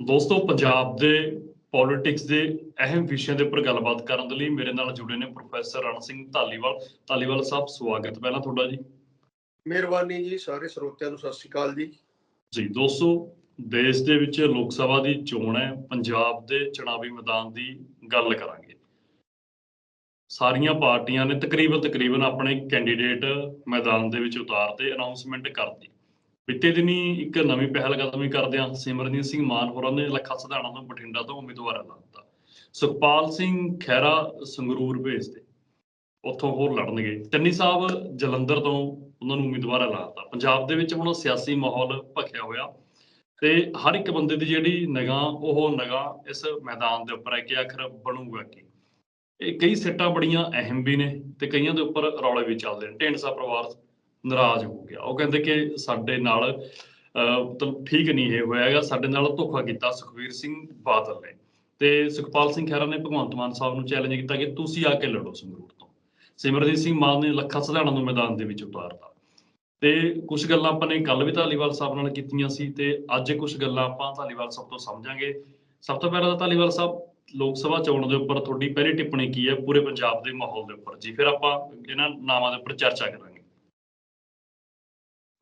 ਦੋਸਤੋ ਪੰਜਾਬ ਦੇ ਪੋਲਿਟਿਕਸ ਦੇ ਅਹਿਮ ਵਿਸ਼ਿਆਂ ਦੇ ਉੱਪਰ ਗੱਲਬਾਤ ਕਰਨ ਦੇ ਲਈ ਮੇਰੇ ਨਾਲ ਜੁੜੇ ਨੇ ਪ੍ਰੋਫੈਸਰ ਰਣ ਸਿੰਘ ਧਾਲੀਵਾਲ। ਧਾਲੀਵਾਲ ਸਾਹਿਬ ਸਵਾਗਤ ਪਹਿਲਾਂ ਤੁਹਾਡਾ ਜੀ। ਮਿਹਰਬਾਨੀ ਜੀ ਸਾਰੇ ਸਰੋਤਿਆਂ ਨੂੰ ਸਤਿ ਸ਼੍ਰੀ ਅਕਾਲ ਜੀ। ਜੀ ਦੋਸਤੋ ਦੇਸ਼ ਦੇ ਵਿੱਚ ਲੋਕ ਸਭਾ ਦੀ ਚੋਣ ਹੈ ਪੰਜਾਬ ਦੇ ਚੁਣਾਵੀ ਮੈਦਾਨ ਦੀ ਗੱਲ ਕਰਾਂਗੇ। ਸਾਰੀਆਂ ਪਾਰਟੀਆਂ ਨੇ ਤਕਰੀਬਨ ਤਕਰੀਬਨ ਆਪਣੇ ਕੈਂਡੀਡੇਟ ਮੈਦਾਨ ਦੇ ਵਿੱਚ ਉਤਾਰਤੇ ਅਨਾਉਂਸਮੈਂਟ ਕਰਤੀ ਬੀਤੇ ਦਿਨੀ ਇੱਕ ਨਵੀਂ ਪਹਿਲ ਕਦਮੀ ਕਰਦਿਆਂ ਸਿਮਰਨਜੀਤ ਸਿੰਘ ਮਾਨ ਹੋਰਾਂ ਨੇ ਲੱਖਾ ਸਧਾਣਾ ਤੋਂ ਬਠਿੰਡਾ ਤੋਂ ਉਮੀਦਵਾਰ ਐਲਾਨਤਾ ਸੁਖਪਾਲ ਸਿੰਘ ਖਹਿਰਾ ਸੰਗਰੂਰ ਭੇਜਦੇ। ਉੱਥੋਂ ਹੋਰ ਲੜਨਗੇ। ਚੰਨੀ ਸਾਹਿਬ ਜਲੰਧਰ ਤੋਂ ਉਹਨਾਂ ਨੂੰ ਉਮੀਦਵਾਰ ਐਲਾਨਤਾ ਪੰਜਾਬ ਦੇ ਵਿੱਚ ਹੁਣ ਸਿਆਸੀ ਮਾਹੌਲ ਭਖਿਆ ਹੋਇਆ ਤੇ ਹਰ ਇੱਕ ਬੰਦੇ ਦੀ ਜਿਹੜੀ ਨਿਗਾਹ ਉਹ ਨਿਗਾਹ ਇਸ ਮੈਦਾਨ ਦੇ ਉੱਪਰ ਹੈ ਕਿ ਆਖਰ ਬਣੂਗਾ ਕੀ। ਇਹ ਕਈ ਸਿੱਟਾਂ ਬੜੀਆਂ ਅਹਿਮ ਵੀ ਨੇ ਤੇ ਕਈਆਂ ਦੇ ਉੱਪਰ ਰੌਲੇ ਵੀ ਚੱਲਦੇ ਨੇ। ਢੇਂਡਸਾ ਪਰਿਵਾਰ ਨਾਰਾਜ਼ ਹੋ ਗਿਆ। ਉਹ ਕਹਿੰਦੇ ਕਿ ਸਾਡੇ ਨਾਲ ਅਹ, ਮਤਲਬ ਠੀਕ ਨਹੀਂ ਇਹ ਹੋਇਆ ਹੈਗਾ। ਸਾਡੇ ਨਾਲ ਧੋਖਾ ਕੀਤਾ ਸੁਖਵੀਰ ਸਿੰਘ ਬਾਦਲ ਨੇ। ਤੇ ਸੁਖਪਾਲ ਸਿੰਘ ਖਹਿਰਾ ਨੇ ਭਗਵੰਤ ਮਾਨ ਸਾਹਿਬ ਨੂੰ ਚੈਲੰਜ ਕੀਤਾ ਕਿ ਤੁਸੀਂ ਆ ਕੇ ਲੜੋ ਸੰਗਰੂਰ ਤੋਂ। ਸਿਮਰਜੀਤ ਸਿੰਘ ਮਾਨ ਨੇ ਲੱਖਾ ਸਧਾਣਾ ਨੂੰ ਮੈਦਾਨ ਦੇ ਵਿੱਚ ਉਤਾਰਤਾ। ਤੇ ਕੁਝ ਗੱਲਾਂ ਆਪਾਂ ਨੇ ਕੱਲ ਵੀ ਧਾਲੀਵਾਲ ਸਾਹਿਬ ਨਾਲ ਕੀਤੀਆਂ ਸੀ ਤੇ ਅੱਜ ਕੁਝ ਗੱਲਾਂ ਆਪਾਂ ਧਾਲੀਵਾਲ ਸਾਹਿਬ ਤੋਂ ਸਮਝਾਂਗੇ। ਸਭ ਤੋਂ ਪਹਿਲਾਂ ਤਾਂ ਧਾਲੀਵਾਲ ਸਾਹਿਬ ਲੋਕ ਸਭਾ ਚੋਣ ਦੇ ਉੱਪਰ ਤੁਹਾਡੀ ਪਹਿਲੀ ਟਿੱਪਣੀ ਕੀ ਹੈ? ਪੂਰੇ ਪੰਜਾਬ ਦੇ ਮਾਹੌਲ ਦੇ ਉੱਪਰ। ਜੀ ਫਿਰ ਆਪਾਂ ਇਹਨਾਂ ਨਾਵਾਂ ਦੇ ਉੱਪਰ ਚਰਚਾ ਕਰਾਂਗੇ।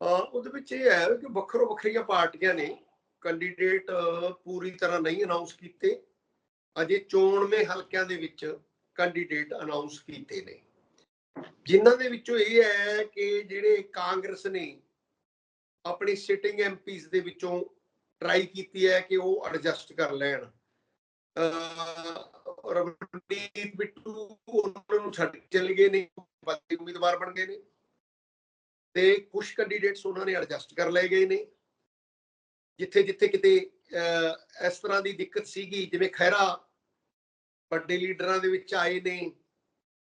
ਉਹਦੇ ਵਿੱਚ ਇਹ ਹੈ ਕਿ ਵੱਖਰੋ ਵੱਖਰੀਆਂ ਪਾਰਟੀਆਂ ਨੇ ਕੈਂਡੀਡੇਟ ਪੂਰੀ ਤਰ੍ਹਾਂ ਨਹੀਂ ਅਨਾਉਂਸ ਕੀਤੇ। ਅਜੇ ਚੋਣਵੇਂ ਹਲਕਿਆਂ ਦੇ ਵਿੱਚ ਕੈਂਡੀਡੇਟ ਅਨਾਉਂਸ ਕੀਤੇ ਨੇ। ਜਿਨ੍ਹਾਂ ਦੇ ਵਿੱਚੋਂ ਇਹ ਹੈ ਕਿ ਜਿਹੜੇ ਕਾਂਗਰਸ ਨੇ ਆਪਣੀ ਸਿਟਿੰਗ ਐਮਪੀਸ ਦੇ ਵਿੱਚੋਂ ਟਰਾਈ ਕੀਤੀ ਹੈ ਕਿ ਉਹ ਐਡਜਸਟ ਕਰ ਲੈਣ। ਅਹ ਰਵਨੀਤ ਬਿੱਟੂ ਉਹਨਾਂ ਨੂੰ ਛੱਡ ਕੇ ਚਲੇ ਗਏ ਨੇ ਬਾਕੀ ਉਮੀਦਵਾਰ ਬਣ ਗਏ ਨੇ। ਤੇ ਕੁਝ ਕੈਂਡੀਡੇਟਸ ਉਹਨਾਂ ਨੇ ਐਡਜਸਟ ਕਰ ਲਏ ਗਏ ਨੇ। ਜਿੱਥੇ ਜਿੱਥੇ ਕਿਤੇ ਇਸ ਤਰ੍ਹਾਂ ਦੀ ਦਿੱਕਤ ਸੀਗੀ ਜਿਵੇਂ ਖੈਰਾ ਵੱਡੇ ਲੀਡਰਾਂ ਦੇ ਵਿੱਚ ਆਏ ਨੇ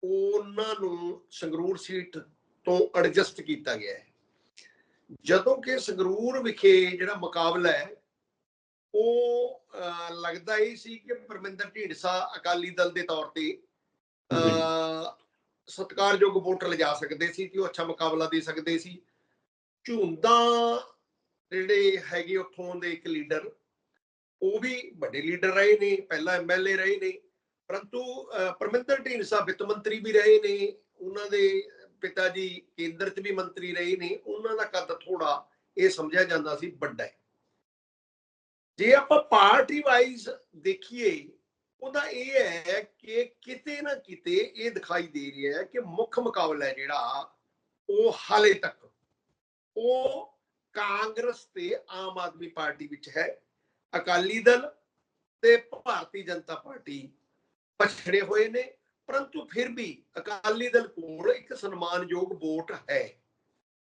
ਉਹਨਾਂ ਨੂੰ ਸੰਗਰੂਰ ਸੀਟ ਤੋਂ ਐਡਜਸਟ ਕੀਤਾ ਗਿਆ ਹੈ। ਜਦੋਂ ਕਿ ਸੰਗਰੂਰ ਵਿਖੇ ਜਿਹੜਾ ਮੁਕਾਬਲਾ ਹੈ ਉਹ ਲੱਗਦਾ ਇਹ ਸੀ ਕਿ ਪਰਮਿੰਦਰ ਢੀਂਡਸਾ ਅਕਾਲੀ ਦਲ ਦੇ ਤੌਰ ਤੇ ਸਤਿਕਾਰਯੋਗ ਵੋਟਰ ਲਿਜਾ ਸਕਦੇ ਸੀ ਕਿ ਉਹ ਅੱਛਾ ਮੁਕਾਬਲਾ ਦੇ ਸਕਦੇ ਸੀ। ਝੁੰਦਾ ਜਿਹੜੇ ਹੈਗੇ ਉੱਥੋਂ ਦੇ ਇੱਕ ਲੀਡਰ ਉਹ ਵੀ ਵੱਡੇ ਲੀਡਰ ਰਹੇ ਨੇ ਪਹਿਲਾਂ ਐਮਐਲਏ ਰਹੇ ਨੇ ਪਰੰਤੂ ਅਹ, ਪਰਮਿੰਦਰ ਢੀਂਡਸਾ ਵਿੱਤ ਮੰਤਰੀ ਵੀ ਰਹੇ ਨੇ ਉਹਨਾਂ ਦੇ ਪਿਤਾ ਜੀ ਕੇਂਦਰ 'ਚ ਵੀ ਮੰਤਰੀ ਰਹੇ ਨੇ ਉਹਨਾਂ ਦਾ ਕੱਦ ਥੋੜਾ ਇਹ ਸਮਝਿਆ ਜਾਂਦਾ ਸੀ ਵੱਡਾ ਹੈ। ਜੇ ਆਪਾਂ ਪਾਰਟੀ ਵਾਈਜ਼ ਦੇਖੀਏ ਉਹਦਾ ਇਹ ਹੈ ਕਿ ਕਿਤੇ ਨਾ ਕਿਤੇ ਇਹ ਦਿਖਾਈ ਦੇ ਰਿਹਾ ਹੈ ਕਿ ਮੁੱਖ ਮੁਕਾਬਲਾ ਹੈ ਜਿਹੜਾ, ਉਹ ਹਾਲੇ ਤੱਕ, ਉਹ ਕਾਂਗਰਸ ਤੇ ਆਮ ਆਦਮੀ ਪਾਰਟੀ ਵਿੱਚ ਹੈ। ਅਕਾਲੀ ਦਲ ਤੇ ਭਾਰਤੀ ਜਨਤਾ ਪਾਰਟੀ ਪਛੜੇ ਹੋਏ ਨੇ, ਪਰੰਤੂ ਫਿਰ ਵੀ ਅਕਾਲੀ ਦਲ ਕੋਲ ਇੱਕ ਸਨਮਾਨਯੋਗ ਵੋਟ ਹੈ।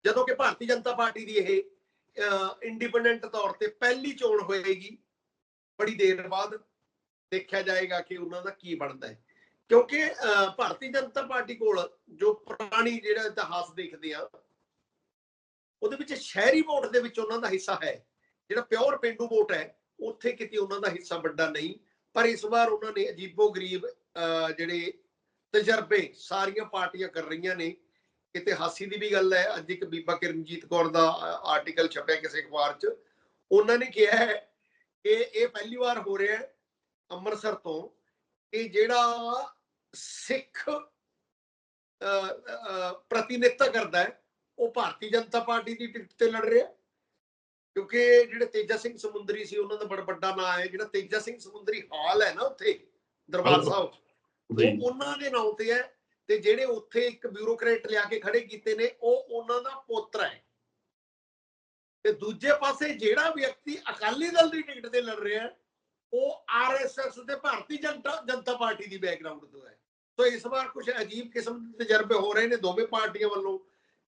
ਜਦੋਂ ਕਿ ਭਾਰਤੀ ਜਨਤਾ ਪਾਰਟੀ ਦੀ ਇਹ ਇੰਡੀਪੈਂਡੈਂਟ ਤੌਰ ਤੇ ਪਹਿਲੀ ਚੋਣ ਹੋਏਗੀ, ਬੜੀ ਦੇਰ ਬਾਅਦ ਦੇਖਿਆ ਜਾਏਗਾ ਕਿ ਉਹਨਾਂ ਦਾ ਕੀ ਬਣਦਾ ਹੈ। ਕਿਉਂਕਿ ਅਹ, ਭਾਰਤੀ ਜਨਤਾ ਪਾਰਟੀ ਕੋਲ ਜੋ ਪੁਰਾਣੀ ਜਿਹੜਾ ਇਤਿਹਾਸ ਦੇਖਦੇ ਆ ਉਹਦੇ ਵਿੱਚ ਸ਼ਹਿਰੀ ਵੋਟ ਦੇ ਵਿੱਚ ਉਹਨਾਂ ਦਾ ਹਿੱਸਾ ਹੈ। ਜਿਹੜਾ ਪਿਓਰ ਪਿੰਡੂ ਵੋਟ ਹੈ ਉੱਥੇ ਕਿਤੇ ਉਹਨਾਂ ਦਾ ਹਿੱਸਾ ਵੱਡਾ ਨਹੀਂ। ਪਰ ਇਸ ਵਾਰ ਉਹਨਾਂ ਨੇ ਅਜੀਬੋ ਗਰੀਬ ਜਿਹੜੇ ਤਜਰਬੇ ਸਾਰੀਆਂ ਪਾਰਟੀਆਂ ਕਰ ਰਹੀਆਂ ਨੇ। ਕਿਤੇ ਹਾਸੀ ਦੀ ਵੀ ਗੱਲ ਹੈ ਅੱਜ ਇੱਕ ਬੀਬਾ ਕਿਰਨਜੀਤ ਕੌਰ ਦਾ ਆਰਟੀਕਲ ਛਪਿਆ ਕਿਸੇ ਅਖਬਾਰ 'ਚ। ਉਹਨਾਂ ਨੇ ਕਿਹਾ ਹੈ ਕਿ ਇਹ ਪਹਿਲੀ ਵਾਰ ਹੋ ਰਿਹਾ ਹੈ ਅੰਮ੍ਰਿਤਸਰ ਤੋਂ ਕਿ ਜਿਹੜਾ ਸਿੱਖ ਪ੍ਰਤੀਨਿਧਤਾ ਕਰਦਾ ਹੈ ਉਹ ਭਾਰਤੀ ਜਨਤਾ ਪਾਰਟੀ ਦੀ ਟਿਕਟ ਤੇ ਲੜ ਰਿਹਾ ਕਿਉਂਕਿ ਜਿਹੜੇ ਤੇਜਾ ਸਿੰਘ ਸਮੁੰਦਰੀ ਸੀ ਉਹਨਾਂ ਦਾ ਬੜਾ ਵੱਡਾ ਨਾਮ ਹੈ। ਜਿਹੜਾ ਤੇਜਾ ਸਿੰਘ ਸਮੁੰਦਰੀ ਹਾਲ ਹੈ ਨਾ ਉੱਥੇ ਦਰਬਾਰ। ਸਾਹਿਬ ਉਹ ਉਹਨਾਂ ਦੇ ਨਾਂ ਤੇ ਹੈ ਤੇ ਜਿਹੜੇ ਉੱਥੇ ਇੱਕ ਬਿਊਰੋਕਰੇਟ ਲਿਆ ਕੇ ਖੜੇ ਕੀਤੇ ਨੇ ਉਹ ਉਹਨਾਂ ਦਾ ਪੋਤਰਾ ਹੈ। ਤੇ ਦੂਜੇ ਪਾਸੇ ਜਿਹੜਾ ਵਿਅਕਤੀ ਅਕਾਲੀ ਦਲ ਦੀ ਟਿਕਟ ਤੇ ਲੜ ਰਿਹਾ ਹੈ, ਉਹ ਆਰਐਸਐਸ ਤੇ ਭਾਰਤੀ ਜਨਤਾ ਜਨਤਾ ਪਾਰਟੀ ਦੀ ਬੈਕਗ੍ਰਾਉਂਡ ਤੋਂ ਹੈ। ਸੋ ਇਸ ਵਾਰ ਕੁਝ ਅਜੀਬ ਕਿਸਮ ਦੇ ਤਜਰਬੇ ਹੋ ਰਹੇ ਨੇ ਦੋਵੇਂ ਪਾਰਟੀਆਂ ਵੱਲੋਂ।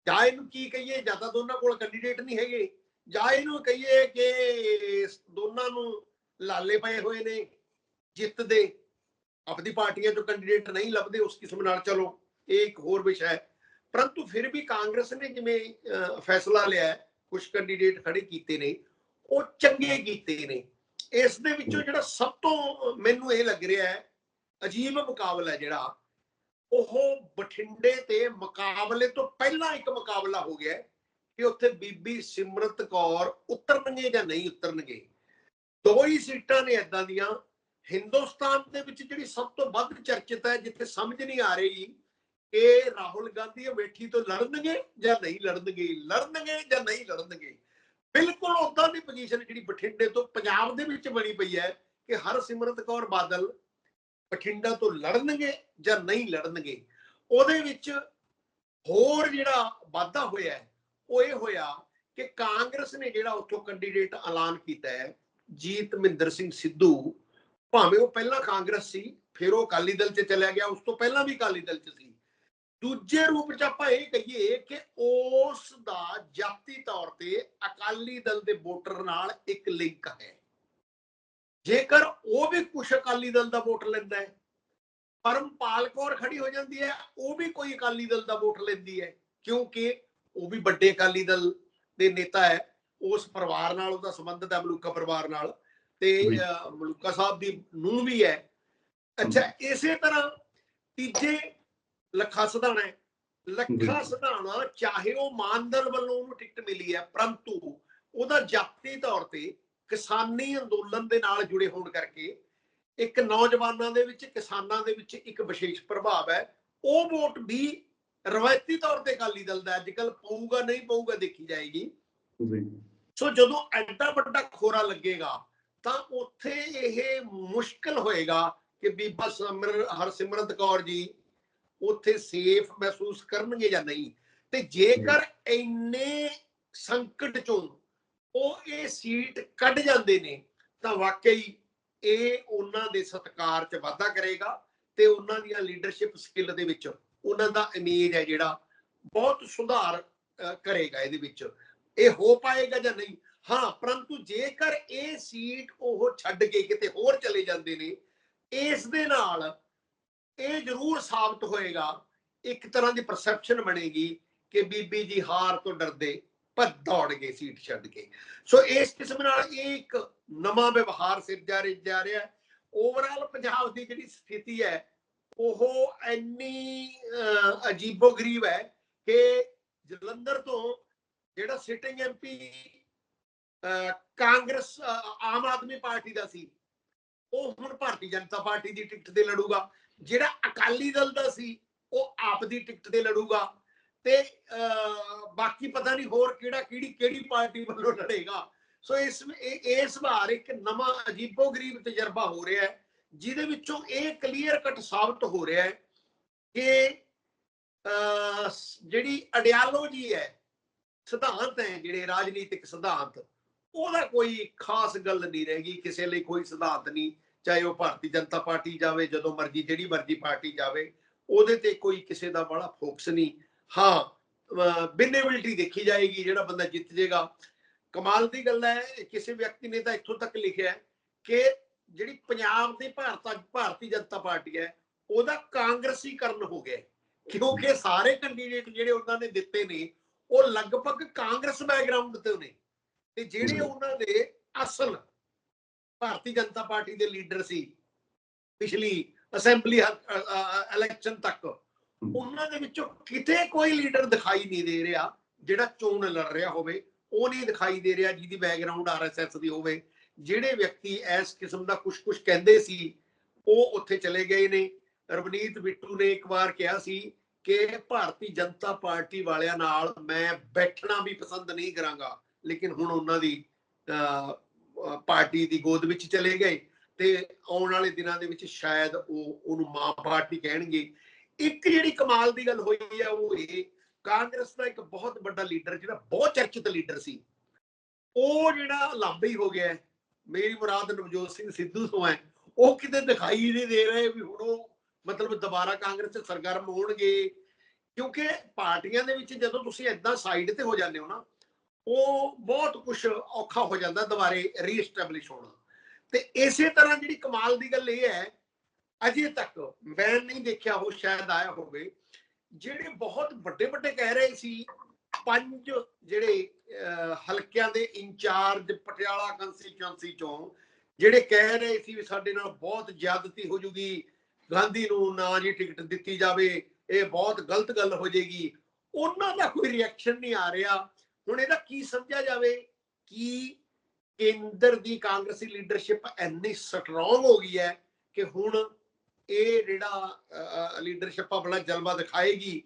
ਜਾਂ ਇਹਨੂੰ ਕੀ ਕਹੀਏ ਜਾਂ ਤਾਂ ਦੋਨਾਂ ਕੋਲ ਕੈਂਡੀਡੇਟ ਨਹੀਂ ਹੈਗੇ ਜਾਂ ਇਹਨੂੰ ਕਹੀਏ ਕਿ ਦੋਨਾਂ ਨੂੰ ਲਾਲੇ ਪਏ ਹੋਏ ਨੇ ਜਿੱਤ ਦੇ। ਆਪਣੀ ਪਾਰਟੀਆਂ ਚੋਂ ਕੈਂਡੀਡੇਟ ਨਹੀਂ ਲੱਭਦੇ ਉਸ ਕਿਸਮ ਨਾਲ ਚਲੋ ਇਹ ਇੱਕ ਹੋਰ ਵਿਸ਼ਾ ਹੈ। ਪਰੰਤੂ ਫਿਰ ਵੀ ਕਾਂਗਰਸ ਨੇ ਜਿਵੇਂ ਫੈਸਲਾ ਲਿਆ ਹੈ, ਕੁਝ ਕੈਂਡੀਡੇਟ ਖੜੇ ਕੀਤੇ ਨੇ ਉਹ ਚੰਗੇ ਕੀਤੇ ਨੇ। ਇਸ ਦੇ ਵਿੱਚੋਂ ਜਿਹੜਾ ਸਭ ਤੋਂ ਮੈਨੂੰ ਇਹ ਲੱਗ ਰਿਹਾ ਹੈ, ਅਜੀਬ ਮੁਕਾਬਲਾ ਜਿਹੜਾ, ਉਹ ਬਠਿੰਡੇ ਤੇ ਮੁਕਾਬਲੇ ਤੋਂ ਪਹਿਲਾਂ ਇੱਕ ਮੁਕਾਬਲਾ ਹੋ ਗਿਆ ਕਿ ਉੱਥੇ ਬੀਬੀ ਸਿਮਰਤ ਕੌਰ ਉਤਰਨਗੇ ਜਾਂ ਨਹੀਂ ਉਤਰਨਗੇ। ਦੋ ਹੀ ਸੀਟਾਂ ਨੇ ਇਦਾਂ ਦੀਆਂ। ਹਿੰਦੁਸਤਾਨ ਦੇ ਵਿੱਚ ਜਿਹੜੀ ਸਭ ਤੋਂ ਵੱਧ ਚਰਚਿਤ ਹੈ, ਜਿੱਥੇ ਸਮਝ ਨਹੀਂ ਆ ਰਹੀ ਕਿ ਰਾਹੁਲ ਗਾਂਧੀ ਅਮੇਠੀ ਤੋਂ ਲੜਨਗੇ ਜਾਂ ਨਹੀਂ ਲੜਨਗੇ ਲੜਨਗੇ ਜਾਂ ਨਹੀਂ ਲੜਨਗੇ ਬਿਲਕੁਲ ਉਦਾਂ ਦੀ ਪੋਜੀਸ਼ਨ ਜਿਹੜੀ ਬਠਿੰਡੇ ਤੋਂ ਪੰਜਾਬ ਦੇ ਵਿੱਚ ਬਣੀ ਪਈ ਹੈ ਕਿ ਹਰਸਿਮਰਤ ਕੌਰ ਬਾਦਲ ਬਠਿੰਡਾ ਤੋਂ ਲੜਨਗੇ ਜਾਂ ਨਹੀਂ ਲੜਨਗੇ, ਉਹਦੇ ਵਿੱਚ ਹੋਰ ਜਿਹੜਾ ਵਾਧਾ ਹੋਇਆ ਉਹ ਇਹ ਹੋਇਆ ਕਿ ਕਾਂਗਰਸ ਨੇ ਜਿਹੜਾ ਉੱਥੋਂ ਕੈਂਡੀਡੇਟ ਐਲਾਨ ਕੀਤਾ ਹੈ, ਜੀਤ ਮਹਿੰਦਰ ਸਿੰਘ ਸਿੱਧੂ, ਭਾਵੇਂ ਉਹ ਪਹਿਲਾਂ ਕਾਂਗਰਸ ਸੀ, ਫਿਰ ਉਹ ਅਕਾਲੀ ਦਲ 'ਚ ਚਲਿਆ ਗਿਆ, ਉਸ ਤੋਂ ਪਹਿਲਾਂ ਵੀ ਅਕਾਲੀ ਦਲ 'ਚ ਸੀ ਦੂਜੇ ਰੂਪ 'ਚ ਆਪਾਂ ਇਹ ਕਹੀਏ ਕਿ ਉਸ ਦਾ ਜਾਤੀ ਤੌਰ ਤੇ ਅਕਾਲੀ ਦਲ ਦੇ ਵੋਟਰ ਨਾਲ ਇੱਕ ਲਿੰਕ ਹੈ। ਜੇਕਰ ਉਹ ਵੀ ਕੁਛ ਅਕਾਲੀ ਦਲ ਦਾ ਵੋਟ ਲੈਂਦਾ ਹੈ ਪਰਮਪਾਲ ਕੌਰ ਖੜੀ ਹੋ ਜਾਂਦੀ ਹੈ ਉਹ ਵੀ ਕੋਈ ਅਕਾਲੀ ਦਲ ਦਾ ਵੋਟ ਲੈਂਦੀ ਹੈ ਕਿਉਂਕਿ ਉਹ ਵੀ ਵੱਡੇ ਅਕਾਲੀ ਦਲ ਦੇ ਨੇਤਾ ਹੈ ਉਸ ਪਰਿਵਾਰ ਨਾਲ ਉਹਦਾ ਸੰਬੰਧ ਹੈ ਮਲੂਕਾ ਪਰਿਵਾਰ ਨਾਲ ਤੇ ਮਲੂਕਾ ਸਾਹਿਬ ਦੀ ਨੂੰ ਵੀ ਹੈ। ਅੱਛਾ ਇਸੇ ਤਰ੍ਹਾਂ ਤੀਜੇ ਲੱਖਾ ਸਧਾਣਾ ਲੱਖਾ। ਸਧਾਣਾ ਚਾਹੇ ਉਹ ਮਾਨਦਲ ਵੱਲੋਂ ਉਹਨੂੰ ਟਿਕਟ ਮਿਲੀ ਹੈ ਪਰੰਤੂ ਉਹਦਾ ਜਾਤੀ ਤੌਰ ਤੇ ਕਿਸਾਨੀ ਅੰਦੋਲਨ ਦੇ ਨਾਲ ਜੁੜੇ ਹੋਣ ਕਰਕੇ ਇੱਕ ਨੌਜਵਾਨਾਂ ਦੇ ਵਿੱਚ ਕਿਸਾਨਾਂ ਦੇ ਵਿੱਚ ਇੱਕ ਵਿਸ਼ੇਸ਼ ਪ੍ਰਭਾਵ ਹੈ। ਉਹ ਵੋਟ ਵੀ ਰਵਾਇਤੀ ਤੌਰ ਤੇ ਅਕਾਲੀ ਦਲ ਦਾ ਅੱਜ ਕੱਲ ਪਊਗਾ ਨਹੀਂ ਪਊਗਾ ਦੇਖੀ ਜਾਏਗੀ। ਸੋ ਜਦੋਂ ਐਡਾ ਵੱਡਾ ਖੋਰਾ ਲੱਗੇਗਾ ਤਾਂ ਉੱਥੇ ਇਹ ਮੁਸ਼ਕਲ ਹੋਏਗਾ ਕਿ ਬੀਬਾ ਸਮਰ ਹਰਸਿਮਰਤ ਕੌਰ ਜੀ ਉੱਥੇ ਸੇਫ ਮਹਿਸੂਸ ਕਰਨਗੇ ਜਾਂ ਨਹੀਂ? ਤੇ ਜੇਕਰ ਇੰਨੇ ਸੰਕਟ ਚੋਂ ਉਹ ਇਹ ਸੀਟ ਕੱਢ ਜਾਂਦੇ ਨੇ, ਤਾਂ ਵਾਕਈ ਇਹ ਉਹਨਾਂ ਦੇ ਸਤਕਾਰ 'ਚ ਵਾਧਾ ਕਰੇਗਾ ਤੇ ਉਹਨਾਂ ਦੀਆਂ ਲੀਡਰਸ਼ਿਪ ਸਕਿੱਲ ਦੇ ਵਿੱਚ ਉਹਨਾਂ ਦਾ ਇਮੇਜ ਹੈ ਜਿਹੜਾ ਬਹੁਤ ਸੁਧਾਰ ਕਰੇਗਾ ਇਹਦੇ ਵਿੱਚ। ਇਹ ਹੋ ਪਾਏਗਾ ਜਾਂ ਨਹੀਂ? ਹਾਂ, ਪਰੰਤੂ ਜੇਕਰ ਇਹ ਸੀਟ ਉਹ ਛੱਡ ਕੇ ਕਿਤੇ ਹੋਰ ਚਲੇ ਜਾਂਦੇ ਨੇ, ਇਸ ਦੇ ਨਾਲ ਇਹ ਜ਼ਰੂਰ ਸਾਬਤ ਹੋਏਗਾ ਇੱਕ ਤਰ੍ਹਾਂ ਦੀ ਪਰਸੈਪਸ਼ਨ ਬਣੇਗੀ ਕਿ ਬੀਬੀ ਜੀ ਹਾਰ ਤੋਂ ਡਰਦੇ ਪਰ ਦੌੜ ਗਏ ਸੀਟ ਛੱਡ ਕੇ। ਸੋ ਇਸ ਕਿਸਮ ਨਾਲ ਇਹ ਇੱਕ ਨਵਾਂ ਵਿਵਹਾਰ ਸਿਰਜਿਆ ਜਾ ਰਿਹਾ ਓਵਰਆਲ ਪੰਜਾਬ ਦੀ ਜਿਹੜੀ ਸਥਿਤੀ ਹੈ ਉਹ ਐਨੀ ਅਹ, ਅਜੀਬੋ-ਗਰੀਬ ਹੈ ਕਿ ਜਲੰਧਰ ਤੋਂ ਜਿਹੜਾ sitting MP Congress uh, Aam Aadmi party ਦਾ ਸੀ ਉਹ ਹੁਣ ਭਾਰਤੀ ਜਨਤਾ ਪਾਰਟੀ ਦੀ ਟਿਕਟ ਤੇ ਲੜੂਗਾ। ਜਿਹੜਾ ਅਕਾਲੀ ਦਲ ਦਾ ਸੀ ਉਹ ਆਪ ਦੀ ਟਿਕਟ ਤੇ ਲੜੂਗਾ। ਤੇ ਅਹ, ਬਾਕੀ ਪਤਾ ਨਹੀਂ ਹੋਰ ਕਿਹੜਾ ਕਿਹੜੀ ਕਿਹੜੀ ਪਾਰਟੀ ਵੱਲੋਂ ਲੜੇਗਾ। ਸੋ ਇਸ ਇਹ- ਇਸ ਵਾਰ ਇੱਕ ਨਵਾਂ ਅਜੀਬੋ-ਗਰੀਬ ਤਜਰਬਾ ਹੋ ਰਿਹਾ ਹੈ ਜਿਹਦੇ ਵਿੱਚੋਂ ਇਹ ਕਲੀਅਰ ਕੱਟ ਸਾਬਤ ਹੋ ਰਿਹਾ ਹੈ ਕਿ ਅਹ, ਜਿਹੜੀ ਅਡਿਆਲੋਜੀ ਹੈ ਸਿਧਾਂਤ ਹੈ ਜਿਹੜੇ ਰਾਜਨੀਤਿਕ ਸਿਧਾਂਤ ਉਹਦਾ ਕੋਈ ਖਾਸ ਗੱਲ ਨਹੀਂ ਰਹੇਗੀ ਕਿਸੇ ਲਈ ਕੋਈ ਸਿਧਾਂਤ ਨਹੀਂ। ਚਾਹੇ ਉਹ ਭਾਰਤੀ ਜਨਤਾ ਪਾਰਟੀ ਜਾਵੇ ਜਦੋਂ ਮਰਜ਼ੀ ਜਿਹੜੀ ਮਰਜ਼ੀ ਪਾਰਟੀ ਜਾਵੇ ਉਹਦੇ ਤੇ ਕੋਈ ਕਿਸੇ ਦਾ ਬੜਾ ਫੋਕਸ ਨਹੀਂ ਹਾਂ ਬਿਨੇਬਿਲਟੀ ਦੇਖੀ ਜਾਏਗੀ ਜਿਹੜਾ ਬੰਦਾ ਜਿੱਤ ਜਾਏਗਾ ਕਮਾਲ ਦੀ ਗੱਲ ਹੈ ਕਿਸੇ ਵਿਅਕਤੀ ਨੇ ਤਾਂ ਇੱਥੋਂ ਤੱਕ ਲਿਖਿਆ ਕਿ ਜਿਹੜੀ ਪੰਜਾਬ ਦੀ ਭਾਰਤ ਭਾਰਤੀ ਜਨਤਾ ਪਾਰਟੀ ਹੈ ਉਹਦਾ ਕਾਂਗਰਸੀਕਰਨ ਹੋ ਗਿਆ। ਕਿਉਂਕਿ ਸਾਰੇ ਕੈਂਡੀਡੇਟ ਜਿਹੜੇ ਉਹਨਾਂ ਨੇ ਦਿੱਤੇ ਨੇ ਉਹ ਲਗਭਗ ਕਾਂਗਰਸ ਬੈਕਗ੍ਰਾਉਂਡ ਤੋਂ ਨੇ ਤੇ ਜਿਹੜੇ। ਉਹਨਾਂ ਦੇ ਅਸਲ ਭਾਰਤੀ ਜਨਤਾ ਪਾਰਟੀ ਦੇ ਲੀਡਰ ਸੀ ਪਿਛਲੀ ਅਸੈਂਬਲੀ ਇਲੈਕਸ਼ਨ ਤੱਕ। ਉਹਨਾਂ ਦੇ ਵਿੱਚੋਂ ਕਿਤੇ ਕੋਈ ਲੀਡਰ ਦਿਖਾਈ ਨਹੀਂ ਦੇ ਰਿਹਾ ਜਿਹੜਾ ਚੋਣ ਲੜ ਰਿਹਾ ਹੋਵੇ ਉਹ ਨਹੀਂ ਦਿਖਾਈ ਦੇ ਰਿਹਾ ਜਿਹਦੀ ਬੈਕਗ੍ਰਾਉਂਡ ਆਰਐਸਐਸ ਦੀ ਹੋਵੇ। ਜਿਹੜੇ ਵਿਅਕਤੀ ਇਸ ਕਿਸਮ ਦਾ ਕੁਝ ਕੁਝ ਕਹਿੰਦੇ ਸੀ ਉਹ ਉੱਥੇ ਚਲੇ ਗਏ ਨੇ। ਰਵਨੀਤ ਬਿੱਟੂ ਨੇ ਇੱਕ ਵਾਰ ਕਿਹਾ ਸੀ ਕਿ ਭਾਰਤੀ ਜਨਤਾ ਪਾਰਟੀ ਵਾਲਿਆਂ ਨਾਲ ਮੈਂ ਬੈਠਣਾ ਵੀ ਪਸੰਦ ਨਹੀਂ ਕਰਾਂਗਾ ਲੇਕਿਨ ਹੁਣ ਉਹਨਾਂ ਦੀ ਅਹ, ਪਾਰਟੀ ਦੀ ਗੋਦ ਵਿੱਚ ਚਲੇ ਗਏ ਤੇ ਆਉਣ ਵਾਲੇ ਦਿਨਾਂ ਦੇ ਵਿੱਚ ਸ਼ਾਇਦ ਉਹ ਉਹਨੂੰ ਮਾਂ ਪਾਰਟੀ ਕਹਿਣਗੇ। ਇੱਕ ਜਿਹੜੀ ਕਮਾਲ ਦੀ ਗੱਲ ਹੋਈ ਹੈ ਉਹ ਇਹ, ਕਾਂਗਰਸ ਦਾ ਇੱਕ ਬਹੁਤ ਵੱਡਾ ਲੀਡਰ ਜਿਹੜਾ ਬਹੁਤ ਚਰਚਿਤ ਲੀਡਰ ਸੀ, ਉਹ ਜਿਹੜਾ ਲਾਂਬੇ ਹੀ ਹੋ ਗਿਆ ਮੇਰੀ ਮੁਰਾਦ ਨਵਜੋਤ ਸਿੰਘ ਸਿੱਧੂ ਤੋਂ ਹੈ, ਉਹ ਕਿਤੇ ਦਿਖਾਈ ਨਹੀਂ ਦੇ ਰਹੇ ਵੀ ਹੁਣ ਉਹ ਮਤਲਬ ਦੁਬਾਰਾ ਕਾਂਗਰਸ 'ਚ ਸਰਗਰਮ ਹੋਣਗੇ, ਕਿਉਂਕਿ ਪਾਰਟੀਆਂ ਦੇ ਵਿੱਚ ਜਦੋਂ ਤੁਸੀਂ ਇਦਾਂ ਸਾਈਡ ਤੇ ਹੋ ਜਾਂਦੇ ਹੋ ਨਾ ਉਹ ਬਹੁਤ ਕੁਝ ਔਖਾ ਹੋ ਜਾਂਦਾ ਦੁਬਾਰੇ ਰੀਐਸਟੈਬਲਿਸ਼ ਹੋਣਾ। ਤੇ ਇਸੇ ਤਰ੍ਹਾਂ ਜਿਹੜੀ ਕਮਾਲ ਦੀ ਗੱਲ ਇਹ ਹੈ, ਅਜੇ ਤੱਕ ਮੈਂ ਨਹੀਂ ਦੇਖਿਆ ਉਹ ਸ਼ਾਇਦ ਆਇਆ ਹੋਵੇ, ਜਿਹੜੇ ਬਹੁਤ ਵੱਡੇ ਵੱਡੇ ਕਹਿ ਰਹੇ ਸੀ, ਪੰਜ ਜਿਹੜੇ ਹਲਕਿਆਂ ਦੇ ਇੰਚਾਰਜ ਪਟਿਆਲਾ ਕੰਸਟੀਚੁਐਂਸੀ ਚੋਂ, ਜਿਹੜੇ ਕਹਿ ਰਹੇ ਸੀ ਵੀ ਸਾਡੇ ਨਾਲ ਬਹੁਤ ਜ਼ਿਆਦਤੀ ਹੋ ਜੂਗੀ, ਗਾਂਧੀ ਨੂੰ ਨਾ ਜੀ ਟਿਕਟ ਦਿੱਤੀ ਜਾਵੇ, ਇਹ ਬਹੁਤ ਗਲਤ ਗੱਲ ਹੋ ਜਾਏਗੀ ਉਹਨਾਂ ਦਾ ਕੋਈ ਰਿਐਕਸ਼ਨ ਨਹੀਂ ਆ ਰਿਹਾ। ਹੁਣ ਇਹਦਾ ਕੀ ਸਮਝਿਆ ਜਾਵੇ ਕਿ ਕੇਂਦਰ ਦੀ ਕਾਂਗਰਸੀ ਲੀਡਰਸ਼ਿਪ ਇੰਨੀ ਸਟਰੋਂਗ ਹੋ ਗਈ ਹੈ ਕਿ ਹੁਣ ਇਹ ਜਿਹੜਾ ਲੀਡਰਸ਼ਿਪ ਆਪਣਾ ਜਲਵਾ ਦਿਖਾਏਗੀ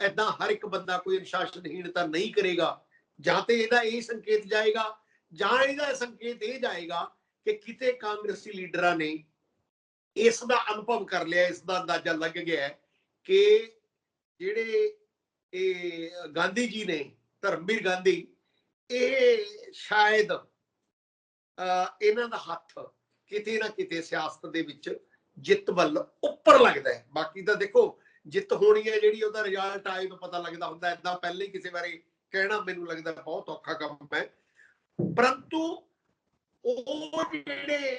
ਐਦਾਂ ਹਰ ਇੱਕ ਬੰਦਾ ਕੋਈ ਅਨੁਸ਼ਾਸਨਹੀਣਤਾ ਨਹੀਂ ਕਰੇਗਾ। ਜਾਂ ਤੇ ਇਹਦਾ ਇਹ ਸੰਕੇਤ ਜਾਏਗਾ, ਜਾਂ ਇਹਦਾ ਸੰਕੇਤ ਇਹ ਜਾਏਗਾ ਕਿ ਕਿਤੇ ਕਾਂਗਰਸੀ ਲੀਡਰਾਂ ਨੇ ਇਸ ਦਾ ਅਨੁਭਵ ਕਰ ਲਿਆ, ਇਸ ਦਾ ਅੰਦਾਜ਼ਾ ਲੱਗ ਗਿਆ ਕਿ ਜਿਹੜੇ ਇਹ ਗਾਂਧੀ ਜੀ ਨੇ ਧਰਮਵੀਰ ਗਾਂਧੀ ਇਹ ਸ਼ਾਇਦ ਅਹ, ਇਹਨਾਂ ਦਾ ਹੱਥ ਕਿਤੇ ਨਾ ਕਿਤੇ ਸਿਆਸਤ ਦੇ ਵਿੱਚ ਜਿੱਤ ਵੱਲ ਉੱਪਰ ਲੱਗਦਾ ਹੈ। ਬਾਕੀ ਤਾਂ ਦੇਖੋ ਜਿੱਤ ਹੋਣੀ ਹੈ ਜਿਹੜੀ ਉਹਦਾ ਰਿਜ਼ਲਟ ਆਏ ਤਾਂ ਪਤਾ ਲੱਗਦਾ ਹੁੰਦਾ ਐਦਾਂ ਪਹਿਲੇ ਹੀ ਕਿਸੇ ਬਾਰੇ ਕਹਿਣਾ ਮੈਨੂੰ ਲੱਗਦਾ ਬਹੁਤ ਔਖਾ ਕੰਮ ਹੈ। ਪਰੰਤੂ ਉਹ ਜਿਹੜੇ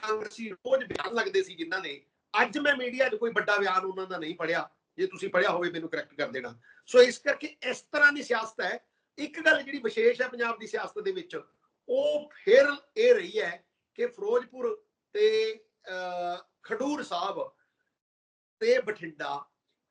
ਕਾਂਗਰਸੀ ਰੋਜ਼ ਬਿਆਨ ਲੱਗਦੇ ਸੀ ਜਿਨ੍ਹਾਂ ਨੇ ਅੱਜ ਮੈਂ ਮੀਡੀਆ 'ਚ ਕੋਈ ਵੱਡਾ ਬਿਆਨ ਉਹਨਾਂ ਦਾ ਨਹੀਂ ਪੜਿਆ ਜੇ ਤੁਸੀਂ ਪੜਿਆ ਹੋਵੇ ਮੈਨੂੰ ਕਰੈਕਟ ਕਰ ਦੇਣਾ। ਸੋ ਇਸ ਕਰਕੇ ਇਸ ਤਰ੍ਹਾਂ ਦੀ ਸਿਆਸਤ ਹੈ। ਇੱਕ ਗੱਲ ਜਿਹੜੀ ਵਿਸ਼ੇਸ਼ ਹੈ ਪੰਜਾਬ ਦੀ ਸਿਆਸਤ ਦੇ ਵਿੱਚ ਉਹ ਫਿਰ ਇਹ ਰਹੀ ਹੈ ਕਿ ਫਿਰੋਜ਼ਪੁਰ ਤੇ ਅਹ, ਖਡੂਰ ਸਾਹਿਬ ਤੇ ਬਠਿੰਡਾ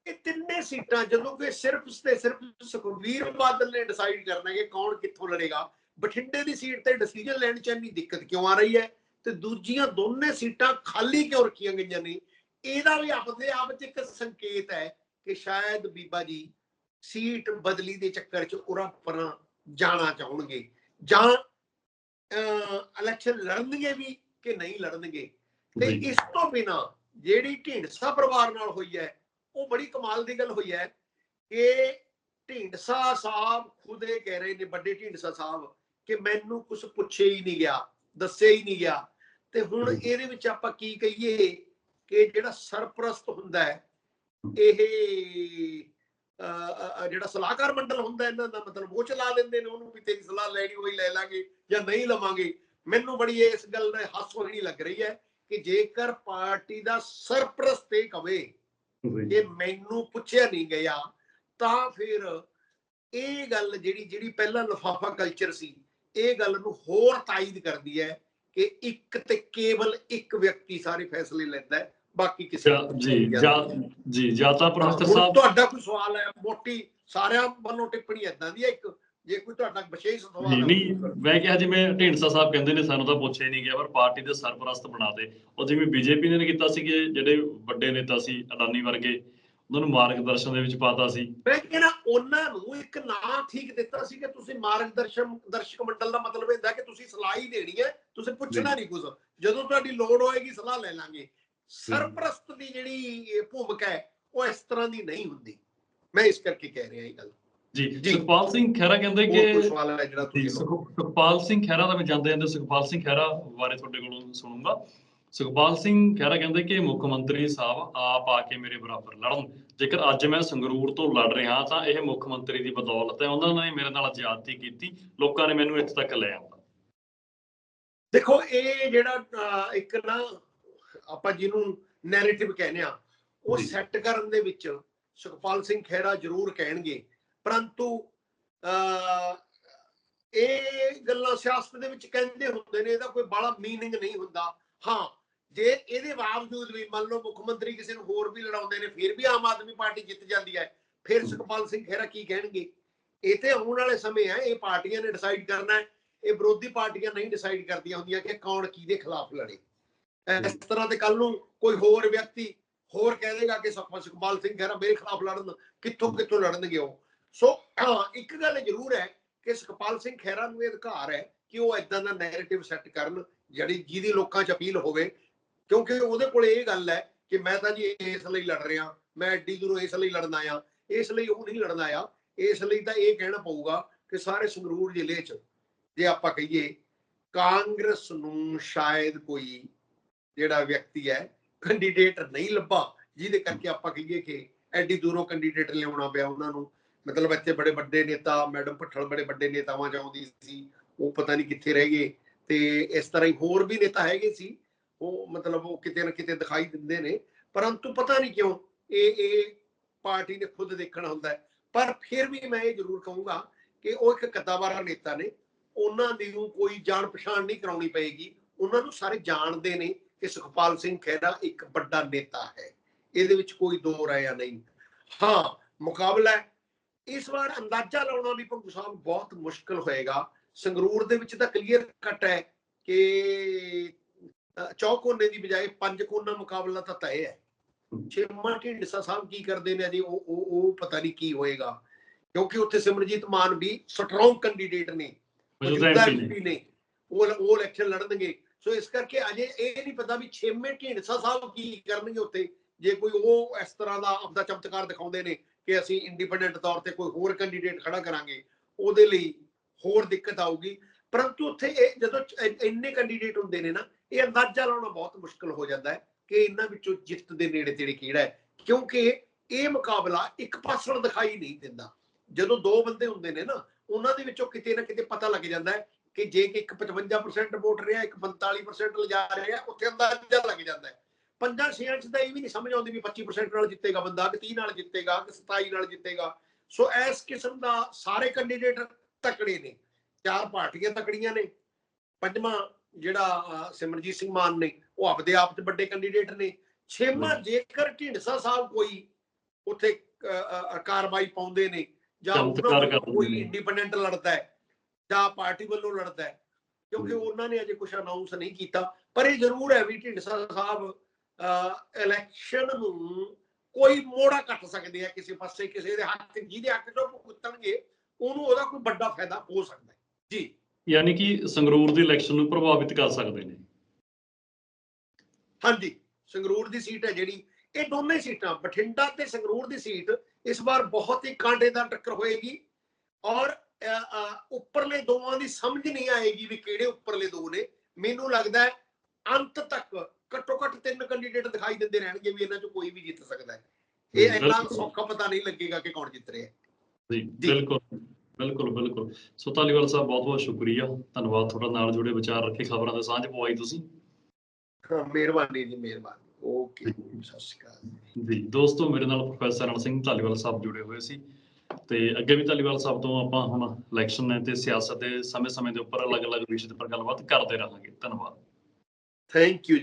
ਇਹ ਤਿੰਨੇ ਸੀਟਾਂ ਜਦੋਂ ਕਿ ਸਿਰਫ ਤੇ ਸਿਰਫ ਸੁਖਬੀਰ ਬਾਦਲ ਨੇ ਡਿਸਾਈਡ ਕਰਨਾ ਕਿ ਕੌਣ ਕਿੱਥੋਂ ਲੜੇਗਾ ਬਠਿੰਡੇ ਦੀ ਸੀਟ ਤੇ ਡਿਸੀਜਨ ਲੈਣ ਚ ਇੰਨੀ ਦਿੱਕਤ ਕਿਉਂ ਆ ਰਹੀ ਹੈ? ਤੇ ਦੂਜੀਆਂ ਦੋਨੇ ਸੀਟਾਂ ਖਾਲੀ ਕਿਉਂ ਰੱਖੀਆਂ ਗਈਆਂ ਨੇ? ਇਹਦਾ ਵੀ ਆਪਦੇ ਆਪ ਚ ਇੱਕ ਸੰਕੇਤ ਹੈ ਕਿ ਸ਼ਾਇਦ ਬੀਬਾ ਜੀ ਸੀਟ ਬਦਲੀ ਦੇ ਚੱਕਰ ਚ ਉਰਾ ਪਰਾਂ ਜਾਣਾ ਚਾਹਣਗੇ ਜਾਂ ਇਲੈਕਸ਼ਨ ਲੜਨਗੇ ਵੀ ਕਿ ਨਹੀਂ ਲੜਨਗੇ ਤੇ। ਇਸ ਤੋਂ ਬਿਨਾ ਜਿਹੜੀ ਢੀਂਡਸਾ ਪਰਿਵਾਰ ਨਾਲ ਹੋਈ ਹੈ ਉਹ ਬੜੀ ਕਮਾਲ ਦੀ ਗੱਲ ਹੋਈ ਹੈ ਕਿ ਢੀਂਡਸਾ ਸਾਹਿਬ ਖੁਦ ਇਹ ਕਹਿ ਰਹੇ ਨੇ ਵੱਡੇ ਢੀਂਡਸਾ ਸਾਹਿਬ ਕਿ ਮੈਨੂੰ ਕੁਝ ਪੁੱਛੇ ਹੀ ਨਹੀਂ ਗਿਆ ਦੱਸਿਆ ਹੀ ਨਹੀਂ ਗਿਆ ਤੇ ਹੁਣ। ਇਹਦੇ ਵਿੱਚ ਆਪਾਂ ਕੀ ਕਹੀਏ ਕਿ ਜਿਹੜਾ ਸਰਪ੍ਰਸਤ ਹੁੰਦਾ ਹੈ ਇਹ ਜਿਹੜਾ ਸਲਾਹਕਾਰ ਮੰਡਲ ਹੁੰਦਾ ਇਹਨਾਂ ਦਾ ਮਤਲਬ ਉਹ ਚਲਾ ਲੈਂਦੇ ਨੇ ਉਹਨੂੰ ਵੀ ਤੇਰੀ ਸਲਾਹ ਲੈਣੀ ਹੋਈ ਲੈ ਲਾਂਗੇ ਜਾਂ ਨਹੀਂ ਲਵਾਂਗੇ ਮੈਨੂੰ ਬੜੀ ਇਸ ਗੱਲ ਦਾ ਹਾਸੋਹੀਣੀ ਲੱਗ ਰਹੀ ਹੈ ਕਿ ਜੇਕਰ ਪਾਰਟੀ ਦਾ ਸਰਪ੍ਰਸਤ ਇਹ ਕਵੇ ਜੀ। ਕਿ ਮੈਨੂੰ ਪੁੱਛਿਆ ਨਹੀਂ ਗਿਆ ਤਾਂ ਫਿਰ ਇਹ ਗੱਲ ਜਿਹੜੀ ਜਿਹੜੀ ਪਹਿਲਾਂ ਲਫਾਫਾ ਕਲਚਰ ਸੀ ਇਹ ਗੱਲ ਨੂੰ ਹੋਰ ਤਾਇਦ ਕਰਦੀ ਹੈ ਕਿ ਇੱਕ ਤੇ ਕੇਵਲ ਇੱਕ ਵਿਅਕਤੀ ਸਾਰੇ ਫੈਸਲੇ ਲੈਂਦਾ ਹੈ ਬਾਕੀ ਕਿਸੇ ਜਾਂ- ਜੀ ਨਹੀਂ। ਜਾਂ ਤਾਂ ਪ੍ਰੋਫੈਸਰ ਸਾਹਿਬ ਤੁਹਾਡਾ ਕੋਈ ਸਵਾਲ ਹੈ ਮੋਟੀ ਸਾਰਿਆਂ ਵੱਲੋਂ ਟਿੱਪਣੀ ਏਦਾਂ ਦੀ ਹੈ ਇੱਕ ਜੇ ਕੋਈ ਤੁਹਾਡਾ ਵਿਸ਼ੇਸ਼ ਸਵਾਲ ਜੀ ਹੈ ਨਹੀਂ ਮੈਂ ਕਿਹਾ ਜਿਵੇਂ ਢੀਂਡਸਾ ਸਾਹਿਬ ਕਹਿੰਦੇ ਨੇ ਸਾਨੂੰ ਤਾਂ ਪੁੱਛਿਆ ਨਹੀਂ ਗਿਆ ਪਰ ਪਾਰਟੀ ਦੇ ਸਰਪ੍ਰਸਤ ਬਣਾ ਦੇ ਉਹ ਜਿਵੇਂ ਬੀਜੇਪੀ ਨੇ ਕੀਤਾ ਸੀ ਕਿ ਜਿਹੜੇ ਵੱਡੇ ਨੇਤਾ ਸੀ ਅਡਾਨੀ ਵਰਗੇ ਉਹਨਾਂ ਨੂੰ ਮਾਰਗਦਰਸ਼ਨ ਦੇ ਵਿੱਚ ਪਾਤਾ ਸੀ। ਮੈਂ ਕਹਿੰਦਾ ਉਹਨਾਂ ਨੂੰ ਇੱਕ ਨਾਂ ਠੀਕ ਦਿੱਤਾ ਸੀ ਕਿ ਤੁਸੀਂ ਮਾਰਗਦਰਸ਼ਨ ਦਰਸ਼ਕ ਮੰਡਲ ਦਾ ਮਤਲਬ ਇਹਦਾ ਕਿ ਤੁਸੀਂ ਸਲਾਹ ਹੀ ਦੇਣੀ ਹੈ ਤੁਸੀਂ ਪੁੱਛਣਾ ਨਹੀਂ ਕੁਝ ਜਦੋਂ ਤੁਹਾਡੀ ਲੋੜ ਹੋਏਗੀ ਸਲਾਹ ਲੈ ਲਾਂਗੇ। ਸਰਪ੍ਰਸਤ ਦੀ ਜਿਹੜੀ ਭੂਮਿਕਾ ਹੈ ਉਹ ਇਸ ਤਰ੍ਹਾਂ ਦੀ ਨਹੀਂ ਹੁੰਦੀ। ਮੈਂ ਇਸ ਕਰਕੇ ਕਹਿ ਰਿਹਾ ਇਹ ਗੱਲ। ਜੀ। ਸੁਖਪਾਲ ਸਿੰਘ ਖਹਿਰਾ ਕਹਿੰਦੇ ਕਿ ਸਵਾਲ ਹੈ ਜਿਹੜਾ ਤੁਸੀਂ ਸੁਖ- ਸੁਖਪਾਲ ਸਿੰਘ ਖਹਿਰਾ ਦਾ ਮੈਂ ਜਾਂਦੇ ਜਾਂਦੇ ਸੁਖਪਾਲ ਸਿੰਘ ਖਹਿਰਾ ਬਾਰੇ ਤੁਹਾਡੇ ਕੋਲੋਂ ਸੁਣੂੰਗਾ। ਸੁਖਪਾਲ ਸਿੰਘ ਖਹਿਰਾ ਕਹਿੰਦੇ ਕਿ ਮੁੱਖ ਮੰਤਰੀ ਸਾਹਿਬ ਆਪ ਆ ਕੇ ਮੇਰੇ ਬਰਾਬਰ ਲੜਨ। ਜੇਕਰ ਅੱਜ ਮੈਂ ਸੰਗਰੂਰ ਤੋਂ ਲੜ ਰਿਹਾ ਤਾਂ ਇਹ ਮੁੱਖ ਮੰਤਰੀ ਦੀ ਬਦੌਲਤ ਹੈ। ਉਹਨਾਂ ਨੇ ਮੇਰੇ ਨਾਲ ਜ਼ਿਆਦਤੀ ਕੀਤੀ। ਲੋਕਾਂ ਨੇ ਮੈਨੂੰ ਇੱਥੇ ਤੱਕ ਲੈ ਆਂਦਾ ਦੇਖੋ ਇਹ ਜਿਹੜਾ ਇੱਕ ਨਾ ਆਪਾਂ ਜਿਹਨੂੰ ਨੈਰੇਟਿਵ ਕਹਿੰਦੇ ਆ ਉਹ। ਸੈੱਟ ਕਰਨ ਦੇ ਵਿੱਚ ਸੁਖਪਾਲ ਸਿੰਘ ਖਹਿਰਾ ਜ਼ਰੂਰ ਕਹਿਣਗੇ। ਪਰੰਤੂ ਇਹ ਗੱਲਾਂ ਸਿਆਸਤ ਦੇ ਵਿੱਚ ਕਹਿੰਦੇ ਹੁੰਦੇ ਨੇ ਇਹਦਾ ਕੋਈ ਬੜਾ ਮੀਨਿੰਗ ਨਹੀਂ ਹੁੰਦਾ। ਹਾਂ ਜੇ ਇਹਦੇ ਬਾਵਜੂਦ ਵੀ ਮੰਨ ਲਓ ਮੁੱਖ ਮੰਤਰੀ ਕਿਸੇ ਨੂੰ ਹੋਰ ਵੀ ਲੜਾਉਂਦੇ ਨੇ ਫਿਰ ਵੀ ਆਮ ਆਦਮੀ ਪਾਰਟੀ ਜਿੱਤ ਜਾਂਦੀ ਹੈ। ਫਿਰ ਸੁਖਪਾਲ ਸਿੰਘ ਖਹਿਰਾ ਕੀ ਕਹਿਣਗੇ? ਇਹ ਤੇ ਆਉਣ ਵਾਲੇ ਸਮੇਂ ਹੈ ਇਹ ਪਾਰਟੀਆਂ ਨੇ ਡਿਸਾਈਡ ਕਰਨਾ ਹੈ। ਇਹ ਵਿਰੋਧੀ ਪਾਰਟੀਆਂ ਨਹੀਂ ਡਿਸਾਈਡ ਕਰਦੀਆਂ ਹੁੰਦੀਆਂ ਕਿ ਕੌਣ ਕਿਹਦੇ ਖਿਲਾਫ ਲੜੇ। ਇਸ ਤਰ੍ਹਾਂ ਤੇ ਕੱਲ ਨੂੰ ਕੋਈ ਹੋਰ ਵਿਅਕਤੀ ਹੋਰ ਕਹਿ ਦੇਗਾ ਕਿ ਸੁਖਪਾਲ ਸਿੰਘ ਖਹਿਰਾ ਮੇਰੇ ਖਿਲਾਫ ਲੜਨ ਕਿੱਥੋਂ ਕਿੱਥੋਂ ਲੜਨਗੇ ਉਹ? ਸੋ ਹਾਂ, ਇੱਕ ਗੱਲ ਜ਼ਰੂਰ ਹੈ ਕਿ ਸੁਖਪਾਲ ਸਿੰਘ ਖਹਿਰਾ ਨੂੰ ਇਹ ਅਧਿਕਾਰ ਹੈ ਕਿ ਉਹ ਇਦਾਂ ਦਾ ਨੈਰੇਟਿਵ ਸੈੱਟ ਕਰਨ ਜਿਹੜੀ ਜਿਹਦੀ ਲੋਕਾਂ 'ਚ ਅਪੀਲ ਹੋਵੇ ਕਿਉਂਕਿ ਉਹਦੇ ਕੋਲ ਇਹ ਗੱਲ ਹੈ ਕਿ ਮੈਂ ਤਾਂ ਜੀ ਇਸ ਲਈ ਲੜ ਰਿਹਾ ਮੈਂ ਐਡੀ ਦੂਰੋਂ ਇਸ ਲਈ ਲੜਨ ਆਇਆ ਇਸ ਲਈ ਉਹ ਨਹੀਂ ਲੜਨ ਆਇਆ ਇਸ ਲਈ ਤਾਂ ਇਹ ਕਹਿਣਾ ਪਊਗਾ ਕਿ ਸਾਰੇ ਸੰਗਰੂਰ ਜ਼ਿਲ੍ਹੇ 'ਚ ਜੇ ਆਪਾਂ ਕਹੀਏ ਕਾਂਗਰਸ ਨੂੰ ਸ਼ਾਇਦ ਕੋਈ ਜਿਹੜਾ ਵਿਅਕਤੀ ਹੈ ਕੈਂਡੀਡੇਟ ਨਹੀਂ ਲੱਭਾ, ਜਿਹਦੇ ਕਰਕੇ ਆਪਾਂ ਕਹੀਏ ਕਿ ਐਡੀ ਦੂਰੋਂ ਕੈਂਡੀਡੇਟ ਲਿਆਉਣਾ ਪਿਆ ਉਹਨਾਂ ਨੂੰ। ਮਤਲਬ ਇੱਥੇ ਬੜੇ ਵੱਡੇ ਨੇਤਾ, ਮੈਡਮ ਭੱਠਲ ਬੜੇ ਵੱਡੇ ਨੇਤਾਵਾਂ ਚਾਹੁੰਦੀ ਸੀ, ਉਹ ਪਤਾ ਨਹੀਂ ਕਿੱਥੇ ਰਹਿ ਗਏ। ਤੇ ਇਸ ਤਰ੍ਹਾਂ ਹੀ ਹੋਰ ਵੀ ਨੇਤਾ ਹੈਗੇ ਸੀ, ਉਹ ਮਤਲਬ ਉਹ ਕਿਤੇ ਨਾ ਕਿਤੇ ਦਿਖਾਈ ਦਿੰਦੇ ਨੇ। ਪਰੰਤੂ ਪਤਾ ਨਹੀਂ ਕਿਉਂ, ਇਹ ਇਹ ਪਾਰਟੀ ਨੇ ਖੁਦ ਦੇਖਣਾ ਹੁੰਦਾ ਹੈ। ਪਰ ਫਿਰ ਵੀ ਮੈਂ ਇਹ ਜ਼ਰੂਰ ਕਹੂੰਗਾ ਕਿ ਉਹ ਇੱਕ ਕੱਦਾਵਾਰਾ ਨੇਤਾ ਨੇ। ਉਹਨਾਂ ਦੀ ਨੂੰ ਕੋਈ ਜਾਣ ਪਛਾਣ ਨਹੀਂ ਕਰਾਉਣੀ ਪਏਗੀ। ਉਹਨਾਂ ਨੂੰ ਸਾਰੇ ਜਾਣਦੇ ਨੇ। ਕਿ ਸੁਖਪਾਲ ਸਿੰਘ ਖਹਿਰਾ ਇੱਕ ਵੱਡਾ ਨੇਤਾ ਹੈ। ਇਹਦੇ ਵਿੱਚ ਕੋਈ ਦੋ ਰਾਇਆ ਨਹੀਂ। ਹਾਂ ਮੁਕਾਬਲਾ। ਇਸ ਵਾਰ ਅੰਦਾਜ਼ਾ ਲਾਉਣਾ ਵੀ ਭੰਗੂ ਸਾਹਿਬ ਬਹੁਤ ਮੁਸ਼ਕਲ ਹੋਏਗਾ। ਸੰਗਰੂਰ ਦੇ ਵਿੱਚ ਤਾਂ ਕਲੀਅਰ ਕੱਟ ਹੈ ਕਿ ਚੌਕੋਨੇ ਦੀ ਬਜਾਏ ਪੰਜ ਕੋਨਾ ਮੁਕਾਬਲਾ ਤਾਂ ਤੈਅ ਹੈ। ਛੇਮਾ ਢੀਂਡਸਾ ਸਾਹਿਬ ਕੀ ਕਰਦੇ ਨੇ ਜੀ? ਉਹ ਉਹ ਉਹ ਪਤਾ ਨਹੀਂ ਕੀ ਹੋਏਗਾ। ਕਿਉਂਕਿ ਉੱਥੇ ਸਿਮਰਜੀਤ ਮਾਨ ਵੀ ਸਟਰੋਂਗ ਕੈਂਡੀਡੇਟ ਨੇ। ਮੌਜੂਦਾ ਐਮਪੀ ਨੇ। ਉਹ ਉਹ ਇਲੈਕਸ਼ਨ ਲੜਨਗੇ। ਸੋ ਇਸ ਕਰਕੇ ਅਜੇ ਇਹ ਨਹੀਂ ਪਤਾ ਵੀ ਛੇਵੇਂ ਢੀਂਡਸਾ ਸਾਹਿਬ ਕੀ ਕਰਨਗੇ ਉੱਥੇ। ਜੇ ਕੋਈ ਉਹ ਇਸ ਤਰ੍ਹਾਂ ਦਾ ਆਪਦਾ ਚਮਤਕਾਰ ਦਿਖਾਉਂਦੇ ਨੇ ਕਿ ਅਸੀਂ ਇੰਡੀਪੈਂਡੈਂਟ ਤੌਰ ਤੇ ਕੋਈ ਹੋਰ ਕੈਂਡੀਡੇਟ ਖੜਾ ਕਰਾਂਗੇ, ਉਹਦੇ ਲਈ ਹੋਰ ਦਿੱਕਤ ਆਊਗੀ। ਪਰੰਤੂ ਉੱਥੇ ਇਹ ਜਦੋਂ ਇੰਨੇ ਕੈਂਡੀਡੇਟ ਹੁੰਦੇ ਨੇ ਨਾ, ਇਹ ਅੰਦਾਜ਼ਾ ਲਾਉਣਾ ਬਹੁਤ ਮੁਸ਼ਕਲ ਹੋ ਜਾਂਦਾ ਹੈ ਕਿ ਇਹਨਾਂ ਵਿੱਚੋਂ ਜਿੱਤ ਦੇ ਨੇੜੇ ਤੇੜੇ ਕਿਹੜਾ ਹੈ। ਕਿਉਂਕਿ ਇਹ ਮੁਕਾਬਲਾ ਇੱਕ ਪਾਸੜ ਦਿਖਾਈ ਨਹੀਂ ਦਿੰਦਾ। ਜਦੋਂ ਦੋ ਬੰਦੇ ਹੁੰਦੇ ਨੇ ਨਾ, ਉਹਨਾਂ ਦੇ ਵਿੱਚੋਂ ਕਿਤੇ ਨਾ ਕਿਤੇ ਪਤਾ ਲੱਗ ਜਾਂਦਾ ਹੈ ਕਿ ਜੇ ਕਿ ਇੱਕ 55% ਵੋਟ ਰਿਹਾ ਇੱਕ 45% ਲਿਜਾ ਰਿਹਾ ਉੱਥੇ ਅੰਦਾਜ਼ਾ ਲੱਗ ਜਾਂਦਾ ਹੈ। ਪੰਜਾਂ ਛੇਆਂ ਚ ਤਾਂ ਇਹ ਵੀ ਨਹੀਂ ਸਮਝ ਆਉਂਦੀ ਵੀ 25% ਨਾਲ ਜਿੱਤੇਗਾ ਬੰਦਾ ਕਿ 30 ਨਾਲ ਜਿੱਤੇਗਾ ਕਿ 27 ਨਾਲ ਜਿੱਤੇਗਾ। ਸੋ ਇਸ ਕਿਸਮ ਦਾ ਸਾਰੇ ਕੈਂਡੀਡੇਟ ਤਕੜੇ ਨੇ। ਚਾਰ ਪਾਰਟੀਆਂ ਤਕੜੀਆਂ ਨੇ। ਪੰਜਵਾਂ ਜਿਹੜਾ ਸਿਮਰਜੀਤ ਸਿੰਘ ਮਾਨ ਨੇ ਉਹ ਆਪਦੇ ਆਪ ਤੇ ਵੱਡੇ ਕੈਂਡੀਡੇਟ ਨੇ। ਛੇਵਾਂ ਜੇਕਰ ਢਿੰਡਸਾ ਸਾਹਿਬ ਕੋਈ ਉੱਥੇ ਕਾਰਵਾਈ ਪਾਉਂਦੇ ਨੇ ਜਾਂ ਕੋਈ। ਇੰਡੀਪੈਂਡੈਂਟ ਲੜਦਾ ਹੈ ਜਾਂ ਪਾਰਟੀ ਵੱਲੋਂ ਲੜਦਾ ਹੈ ਕਿਉਂਕਿ ਉਹਨਾਂ ਨੇ ਅਜੇ ਕੁਝ ਅਨਾਉਂਸ ਨਹੀਂ ਕੀਤਾ ਪਰ ਇਹ ਜ਼ਰੂਰ ਹੈ ਵੀ ਢਿੰਡਸਾ ਸਾਹਿਬ ਇਲੈਕਸ਼ਨ ਨੂੰ ਕੋਈ ਮੋੜਾ ਕੱਟ ਸਕਦੇ ਆ ਕਿਸੇ ਪਾਸੇ ਕਿਸੇ ਦੇ ਹੱਕ ਜਿਹਦੇ ਹੱਕ ਚੋਂ ਭੁਗਤਣਗੇ ਉਹਨੂੰ ਉਹਦਾ ਕੋਈ ਵੱਡਾ ਫਾਇਦਾ ਹੋ ਸਕਦਾ ਹੈ। ਜੀ। ਯਾਨੀ ਕਿ ਸੰਗਰੂਰ ਦੀ ਇਲੈਕਸ਼ਨ ਨੂੰ ਪ੍ਰਭਾਵਿਤ ਕਰ ਸਕਦੇ ਨੇ। ਹਾਂਜੀ ਸੰਗਰੂਰ ਦੀ ਸੀਟ ਹੈ ਜਿਹੜੀ ਇਹ ਦੋਨੇ ਸੀਟਾਂ ਬਠਿੰਡਾ ਤੇ ਸੰਗਰੂਰ ਦੀ ਸੀਟ ਇਸ ਵਾਰ ਬਹੁਤ ਹੀ ਕਾਂਟੇਦਾਰ ਟੱਕਰ ਹੋਏਗੀ ਔਰ ਉੱਪਰਲੇ ਦੋਵਾਂ ਦੀ ਸਮਝ ਨਹੀਂ ਆਏਗੀ ਵੀ ਕਿਹੜੇ ਉੱਪਰਲੇ ਦੋ ਨੇ। ਮੈਨੂੰ ਲੱਗਦਾ ਹੈ ਅੰਤ ਤੱਕ ਘੱਟੋ ਘੱਟ ਤਿੰਨ ਕੈਂਡੀਡੇਟ ਦਿਖਾਈ ਦਿੰਦੇ ਰਹਿਣਗੇ ਵੀ ਇਹਨਾਂ ਚੋਂ ਕੋਈ ਵੀ ਜਿੱਤ ਸਕਦਾ ਹੈ। ਇਹ ਇੰਨਾ। ਸੌਖਾ ਪਤਾ ਨਹੀਂ ਲੱਗੇਗਾ ਕਿ ਕੌਣ ਜਿੱਤ ਰਿਹਾ ਹੈ। ਜੀ। ਬਿਲਕੁਲ ਬਿਲਕੁਲ ਬਿਲਕੁਲ। ਸੋ ਧਾਲੀਵਾਲ ਸਾਹਿਬ ਬਹੁਤ ਬਹੁਤ ਸ਼ੁਕਰੀਆ। ਧੰਨਵਾਦ ਤੁਹਾਡਾ ਨਾਲ ਜੁੜੇ ਵਿਚਾਰ ਰੱਖੇ ਖਬਰਾਂ ਦੇ ਸਾਂਝ ਪਵਾਈ ਤੁਸੀਂ। ਹਾਂ ਮਿਹਰਬਾਨੀ ਜੀ ਮਿਹਰਬਾਨੀ। ਓਕੇ ਸਤਿ ਸ਼੍ਰੀ ਅਕਾਲ। ਜੀ ਦੋਸਤੋ ਮੇਰੇ ਨਾਲ ਪ੍ਰੋਫੈਸਰ ਰਣ ਸਿੰਘ ਧਾਲੀਵਾਲ ਸਾਹਿਬ ਜੁੜੇ ਹੋਏ ਸੀ। ਤੇ ਅੱਗੇ ਵੀ ਧਾਲੀਵਾਲ ਸਾਹਿਬ ਤੋਂ ਆਪਾਂ ਹੁਣ ਇਲੈਕਸ਼ਨ ਹੈ ਤੇ ਸਿਆਸਤ ਦੇ ਸਮੇਂ-ਸਮੇਂ ਦੇ ਉੱਪਰ ਅਲੱਗ-ਅਲੱਗ ਵਿਸ਼ੇ ਦੇ ਉੱਪਰ ਗੱਲਬਾਤ ਕਰਦੇ ਰਹਾਂਗੇ। ਧੰਨਵਾਦ। ਥੈਂਕ ਯੂ ਜੀ।